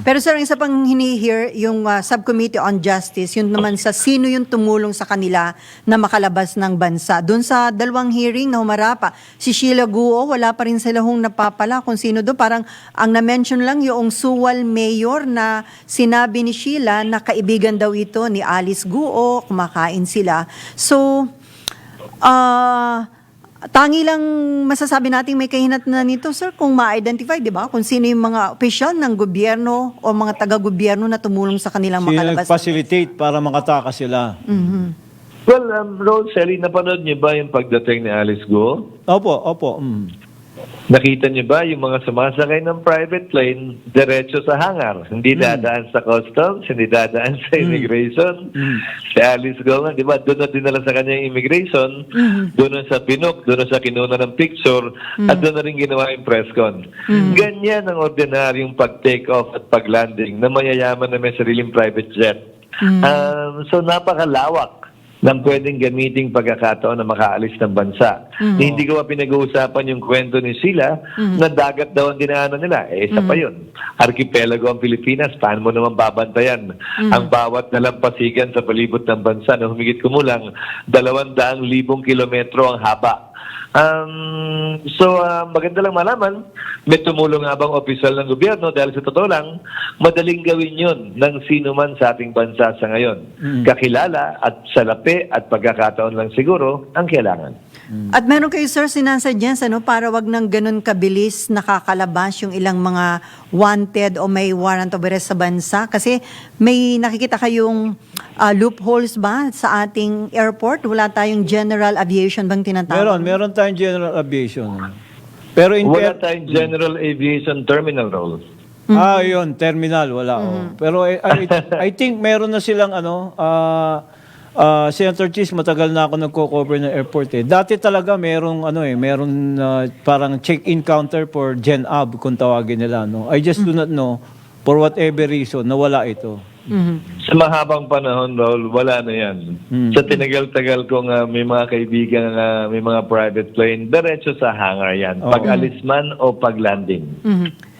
Pero sir, isa pang hinihear, yung uh, Subcommittee on Justice, yun naman sa sino yung tumulong sa kanila na makalabas ng bansa. Doon sa dalawang hearing na humarapa, si Sheila Guo, wala pa rin sila hong napapala kung sino doon. Parang ang na-mention lang yung Suwal Mayor na sinabi ni Sheila na kaibigan daw ito ni Alice Guo, kumakain sila. So, ah... Tangi lang masasabi natin may kahinat na nito, sir, kung ma-identify, di ba? Kung sino yung mga opisyal ng gobyerno o mga taga-gobyerno na tumulong sa kanilang Sino makalabas. nag-facilitate para makataka sila? Well, um, Rosemary, napanood niyo ba yung pagdating ni Alice Go? Opo, opo. mm. Nakita niyo ba yung mga sumasakay ng private plane diretso sa hangar? Hindi dadaan sa customs, hindi dadaan sa immigration. Si Alice Go nga, di ba, doon na dinala sa kanya yung immigration, doon na sa pinok, doon sa kinuna ng picture, at doon na rin ginawa yung press con. Ganyan ang ordinaryong pag-take off at pag-landing na mayayaman na may sariling private jet. Um, so napakalawak ng pwedeng gamiting pagkakataon na makaalis ng bansa. Eh, Hindi ko pa pinag-uusapan yung kwento ni Sila na dagat daw ang dinaanan nila. Eh, isa pa yun. Archipelago ang Pilipinas, paano mo naman babantayan ang bawat nalampasigan sa palibot ng bansa na humigit kumulang dalawang daang libong kilometro ang haba. Um, so, ah, maganda lang malaman, may tumulong nga bang opisyal ng gobyerno dahil sa totoo lang, madaling gawin yun ng sino man sa ating bansa sa ngayon. Kakilala at salapi at pagkakataon lang siguro ang kailangan. At meron kayo, sir, sinasuggest, ano, para wag nang ganun kabilis nakakalabas yung ilang mga wanted o may warrant of arrest sa bansa? Kasi may nakikita kayong ah, loopholes ba sa ating airport? Wala tayong general aviation bang tinatawag? Meron, meron tayong general aviation. Pero in Wala tayong General Aviation Terminal Role. Ah, yun, terminal, wala. oh. Pero I, I, I think meron na silang ano, ah, ah, Senator Cheese, matagal na ako nagko-cover ng airport eh. Dati talaga merong ano eh, meron ah, parang check-in counter for Gen Ab kung tawagin nila, no. I just do not know for whatever reason nawala ito. Mhm. Sa mahabang panahon, Raul, wala na yan. Sa tinagal-tagal ko nga may mga kaibigan nga may mga private plane, diretso sa hangar yan. Pag-alis man o pag-landing. Mhm.